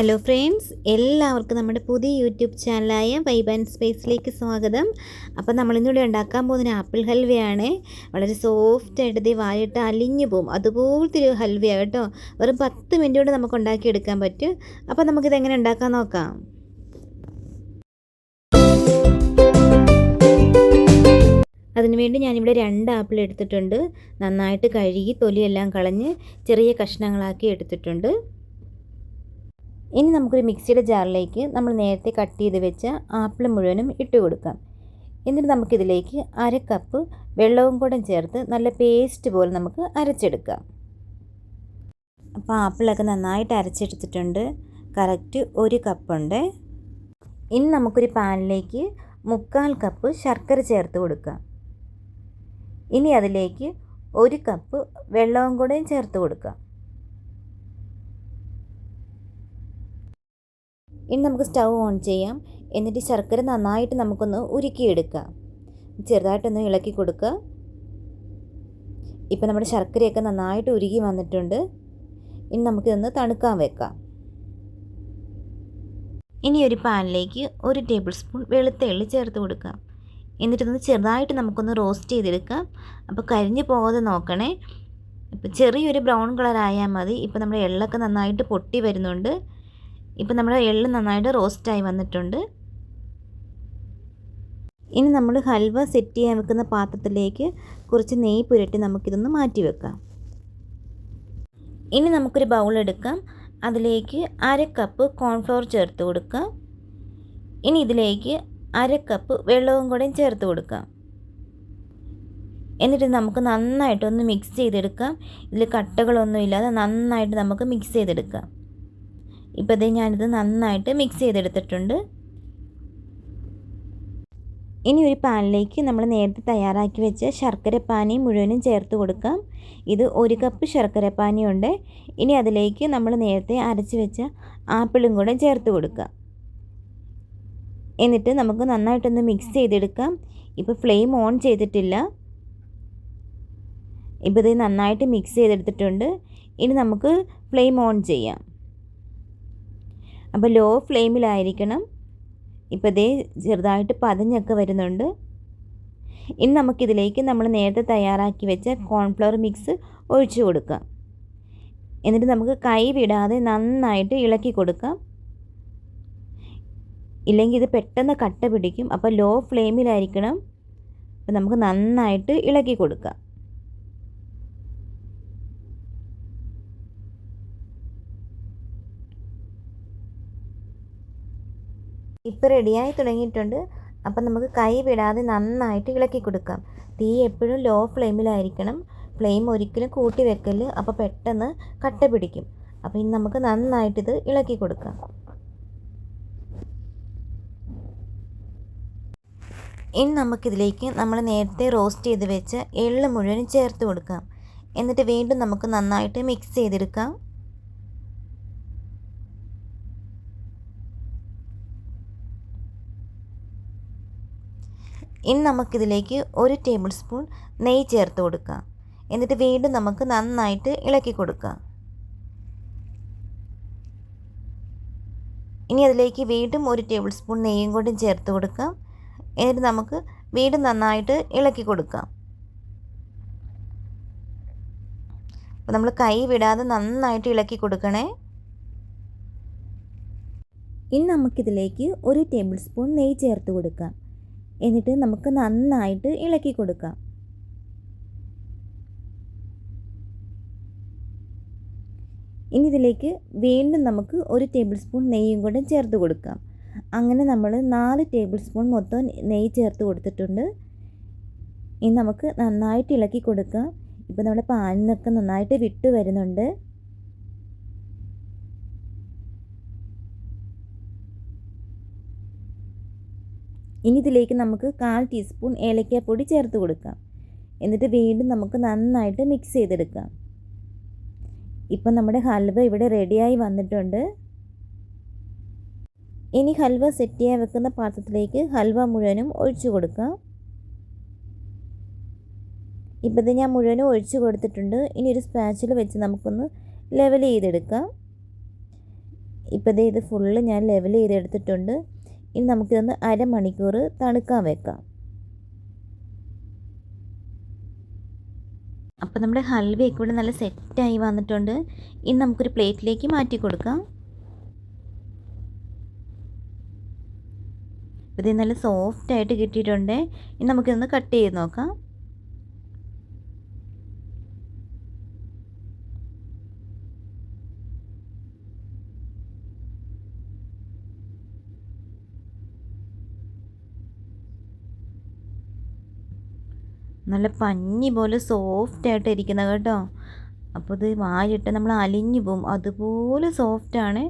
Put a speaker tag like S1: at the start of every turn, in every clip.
S1: Hello friends എല്ലാവർക്കും നമ്മുടെ പുതിയ യൂട്യൂബ് ചാനലായ വൈബ് ആൻഡ് സ്പേസിലേക്ക് സ്വാഗതം. അപ്പോൾ നമ്മളിന്നിവിടെ ഉണ്ടാക്കാൻ പോകുന്ന ആപ്പിൾ ഹൽവയാണ്. വളരെ സോഫ്റ്റ് ആയിട്ട് ഇത് വായിട്ട് അലിഞ്ഞു പോകും അതുപോലത്തെ ഒരു ഹൽവയാണ് കേട്ടോ. വെറും പത്ത് മിനിറ്റ് കൊണ്ട് നമുക്ക് ഉണ്ടാക്കിയെടുക്കാൻ പറ്റും. അപ്പോൾ നമുക്കിത് എങ്ങനെ ഉണ്ടാക്കാൻ നോക്കാം. അതിനുവേണ്ടി ഞാനിവിടെ രണ്ട് ആപ്പിൾ എടുത്തിട്ടുണ്ട്. നന്നായിട്ട് കഴുകി തൊലിയെല്ലാം കളഞ്ഞ് ചെറിയ കഷ്ണങ്ങളാക്കി എടുത്തിട്ടുണ്ട്. ഇനി നമുക്കൊരു മിക്സിയുടെ ജാറിലേക്ക് നമ്മൾ നേരത്തെ കട്ട് ചെയ്ത് വെച്ച ആപ്പിൾ മുഴുവനും ഇട്ട് കൊടുക്കാം. എന്നിട്ട് നമുക്കിതിലേക്ക് അര കപ്പ് വെള്ളവും കൂടെ ചേർത്ത് നല്ല പേസ്റ്റ് പോലെ നമുക്ക് അരച്ചെടുക്കാം. അപ്പോൾ ആപ്പിളൊക്കെ നന്നായിട്ട് അരച്ചെടുത്തിട്ടുണ്ട്. കറക്റ്റ് ഒരു കപ്പുണ്ട്. ഇനി നമുക്കൊരു പാനിലേക്ക് മുക്കാൽ കപ്പ് ശർക്കര ചേർത്ത് കൊടുക്കാം. ഇനി അതിലേക്ക് ഒരു കപ്പ് വെള്ളവും കൂടെയും ചേർത്ത് കൊടുക്കാം. ഇനി നമുക്ക് സ്റ്റൗ ഓൺ ചെയ്യാം. എന്നിട്ട് ശർക്കര നന്നായിട്ട് നമുക്കൊന്ന് ഉരുക്കിയെടുക്കാം. ചെറുതായിട്ടൊന്ന് ഇളക്കി കൊടുക്കുക ഇപ്പം നമ്മുടെ ശർക്കരയൊക്കെ നന്നായിട്ട് ഉരുകി വന്നിട്ടുണ്ട്. ഇനി നമുക്കിതൊന്ന് തണുക്കാൻ വെക്കാം. ഇനി ഒരു പാനിലേക്ക് ഒരു ടേബിൾ സ്പൂൺ വെളുത്ത എള്ളി ചേർത്ത് കൊടുക്കാം. എന്നിട്ടൊന്ന് ചെറുതായിട്ട് നമുക്കൊന്ന് റോസ്റ്റ് ചെയ്തെടുക്കാം. അപ്പോൾ കരിഞ്ഞു പോകാതെ നോക്കണേ. ഇപ്പോൾ ചെറിയൊരു ബ്രൗൺ കളർ ആയാൽ മതി. ഇപ്പോൾ നമ്മുടെ എള്ളൊക്കെ നന്നായിട്ട് പൊട്ടി വരുന്നുണ്ട്. ഇപ്പം നമ്മുടെ എള്ള് നന്നായിട്ട് റോസ്റ്റായി വന്നിട്ടുണ്ട്. ഇനി നമ്മൾ ഹൽവ സെറ്റ് ചെയ്യാൻ വെക്കുന്ന പാത്രത്തിലേക്ക് കുറച്ച് നെയ്യ് പുരട്ടി നമുക്കിതൊന്ന് മാറ്റി വെക്കാം. ഇനി നമുക്കൊരു ബൗൾ എടുക്കാം. അതിലേക്ക് അര കപ്പ് കോൺഫ്ലവർ ചേർത്ത് കൊടുക്കാം. ഇനി ഇതിലേക്ക് അര കപ്പ് വെള്ളവും കൂടെ ചേർത്ത് കൊടുക്കാം. എന്നിട്ട് നമുക്ക് നന്നായിട്ടൊന്ന് മിക്സ് ചെയ്തെടുക്കാം. ഇതിൽ കട്ടകളൊന്നും ഇല്ലാതെ നന്നായിട്ട് നമുക്ക് മിക്സ് ചെയ്തെടുക്കാം. ഇപ്പോൾ ഇത് ഞാനിത് നന്നായിട്ട് മിക്സ് ചെയ്തെടുത്തിട്ടുണ്ട്. ഇനി ഒരു പാനിലേക്ക് നമ്മൾ നേരത്തെ തയ്യാറാക്കി വെച്ച ശർക്കര പാനി മുഴുവനും ചേർത്ത് കൊടുക്കാം. ഇത് ഒരു കപ്പ് ശർക്കര പാനിയുണ്ട്. ഇനി അതിലേക്ക് നമ്മൾ നേരത്തെ അരച്ച് വെച്ച ആപ്പിളും കൂടെ ചേർത്ത് കൊടുക്കാം. എന്നിട്ട് നമുക്ക് നന്നായിട്ടൊന്ന് മിക്സ് ചെയ്തെടുക്കാം. ഇപ്പോൾ ഫ്ലെയിം ഓൺ ചെയ്തിട്ടില്ല. ഇപ്പോൾ ഇത് നന്നായിട്ട് മിക്സ് ചെയ്തെടുത്തിട്ടുണ്ട്. ഇനി നമുക്ക് ഫ്ലെയിം ഓൺ ചെയ്യാം. അപ്പോൾ ലോ ഫ്ലെയിമിലായിരിക്കണം ഇപ്പോൾ ദേ ചെറുതായിട്ട് പതഞ്ഞൊക്കെ വരുന്നുണ്ട്. ഇനി നമുക്കിതിലേക്ക് നമ്മൾ നേരത്തെ തയ്യാറാക്കി വെച്ച കോൺഫ്ലവർ മിക്സ് ഒഴിച്ചു കൊടുക്കാം എന്നിട്ട് നമുക്ക് കൈ വിടാതെ നന്നായിട്ട് ഇളക്കി കൊടുക്കാം. ഇല്ലെങ്കിൽ ഇത് പെട്ടെന്ന് കട്ട പിടിക്കും. അപ്പോൾ ലോ ഫ്ലെയിമിലായിരിക്കണം അപ്പോൾ നമുക്ക് നന്നായിട്ട് ഇളക്കി കൊടുക്കാം. ഇപ്പോൾ റെഡിയായി തുടങ്ങിയിട്ടുണ്ട്. അപ്പം നമുക്ക് കൈ വിടാതെ നന്നായിട്ട് ഇളക്കി കൊടുക്കാം. തീ എപ്പോഴും ലോ ഫ്ലെയിമിലായിരിക്കണം. ഫ്ലെയിം ഒരിക്കലും കൂട്ടി വെക്കൽ അപ്പോൾ പെട്ടെന്ന് കട്ട പിടിക്കും. അപ്പോൾ ഇനി നമുക്ക് നന്നായിട്ടിത് ഇളക്കി കൊടുക്കാം. ഇനി നമുക്കിതിലേക്ക് നമ്മൾ നേരത്തെ റോസ്റ്റ് ചെയ്ത് വെച്ച എള്ള് മുഴുവൻ ചേർത്ത് കൊടുക്കാം. എന്നിട്ട് വീണ്ടും നമുക്ക് നന്നായിട്ട് മിക്സ് ചെയ്തെടുക്കാം. ഇനി നമുക്കിതിലേക്ക് ഒരു ടേബിൾ സ്പൂൺ നെയ്യ് ചേർത്ത് കൊടുക്കാം. എന്നിട്ട് വീണ്ടും നമുക്ക് നന്നായിട്ട് ഇളക്കി കൊടുക്കാം. ഇനി അതിലേക്ക് വീണ്ടും ഒരു ടേബിൾ സ്പൂൺ നെയ്യും കൂടി ചേർത്ത് കൊടുക്കാം. എന്നിട്ട് നമുക്ക് വീണ്ടും നന്നായിട്ട് ഇളക്കി കൊടുക്കാം. അപ്പോൾ നമ്മൾ കൈ വിടാതെ നന്നായിട്ട് ഇളക്കി കൊടുക്കണേ. ഇനി നമുക്കിതിലേക്ക് ഒരു ടേബിൾ സ്പൂൺ നെയ്യ് ചേർത്ത് കൊടുക്കാം. എന്നിട്ട് നമുക്ക് നന്നായിട്ട് ഇളക്കി കൊടുക്കാം. ഇനി ഇതിലേക്ക് വീണ്ടും നമുക്ക് ഒരു ടേബിൾ സ്പൂൺ നെയ്യും കൂടെ ചേർത്ത് കൊടുക്കാം. അങ്ങനെ നമ്മൾ നാല് ടേബിൾ സ്പൂൺ മൊത്തം നെയ്യ് ചേർത്ത് കൊടുത്തിട്ടുണ്ട്. ഇനി നമുക്ക് നന്നായിട്ട് ഇളക്കി കൊടുക്കാം. ഇപ്പോൾ നമ്മുടെ പാനിൽ നന്നായിട്ട് വിട്ട് വരുന്നുണ്ട്. ഇനി ഇതിലേക്ക് നമുക്ക് കാൽ ടീസ്പൂൺ ഏലക്കാപ്പൊടി ചേർത്ത് കൊടുക്കാം. എന്നിട്ട് വീണ്ടും നമുക്ക് നന്നായിട്ട് മിക്സ് ചെയ്തെടുക്കാം. ഇപ്പം നമ്മുടെ ഹൽവ ഇവിടെ റെഡിയായി വന്നിട്ടുണ്ട്. ഇനി ഹൽവ സെറ്റ് ചെയ്യാൻ വെക്കുന്ന പാത്രത്തിലേക്ക് ഹൽവ മുഴുവനും ഒഴിച്ചു കൊടുക്കാം. ഇപ്പം ഇത് ഞാൻ മുഴുവനും ഒഴിച്ചു കൊടുത്തിട്ടുണ്ട്. ഇനി ഒരു സ്പാച്ചിൽ വെച്ച് നമുക്കൊന്ന് ലെവൽ ചെയ്തെടുക്കാം. ഇപ്പം ഇത് ഫുള്ള് ഞാൻ ലെവൽ ചെയ്തെടുത്തിട്ടുണ്ട്. ഇനി നമുക്കിതൊന്ന് അരമണിക്കൂർ തണുക്കാൻ വെക്കാം. അപ്പോൾ നമ്മുടെ ഹൽവയൊക്കെ ഇവിടെ നല്ല സെറ്റായി വന്നിട്ടുണ്ട്. ഇനി നമുക്കൊരു പ്ലേറ്റിലേക്ക് മാറ്റി കൊടുക്കാം. ഇത് നല്ല സോഫ്റ്റായിട്ട് കിട്ടിയിട്ടുണ്ട്. ഇനി നമുക്കിതൊന്ന് കട്ട് ചെയ്ത് നോക്കാം. നല്ല പഞ്ഞി പോലെ സോഫ്റ്റ് ആയിട്ട് ഇരിക്കുന്ന കേട്ടോ. അപ്പോൾ ഇത് വായിട്ട് നമ്മൾ അലിഞ്ഞു പോവും. അതുപോലെ സോഫ്റ്റാണ്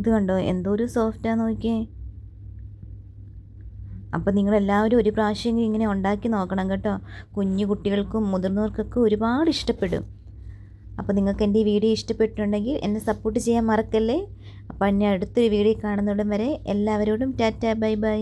S1: ഇത് കണ്ടോ? എന്തോ ഒരു സോഫ്റ്റാന്ന് നോക്കിയേ. അപ്പോൾ നിങ്ങളെല്ലാവരും ഒരു പ്രാവശ്യം ഇങ്ങനെ ഉണ്ടാക്കി നോക്കണം കേട്ടോ. കുഞ്ഞു കുട്ടികൾക്കും മുതിർന്നവർക്കൊക്കെ ഒരുപാട് ഇഷ്ടപ്പെടും. അപ്പോൾ നിങ്ങൾക്ക് എന്റെ ഈ വീഡിയോ ഇഷ്ടപ്പെട്ടിട്ടുണ്ടെങ്കിൽ എന്നെ സപ്പോർട്ട് ചെയ്യാൻ മറക്കല്ലേ? അപ്പോൾ എന്നെ അടുത്തൊരു വീഡിയോ കാണുന്നിടം വരെ എല്ലാവരോടും ടാറ്റ ബൈ ബൈ.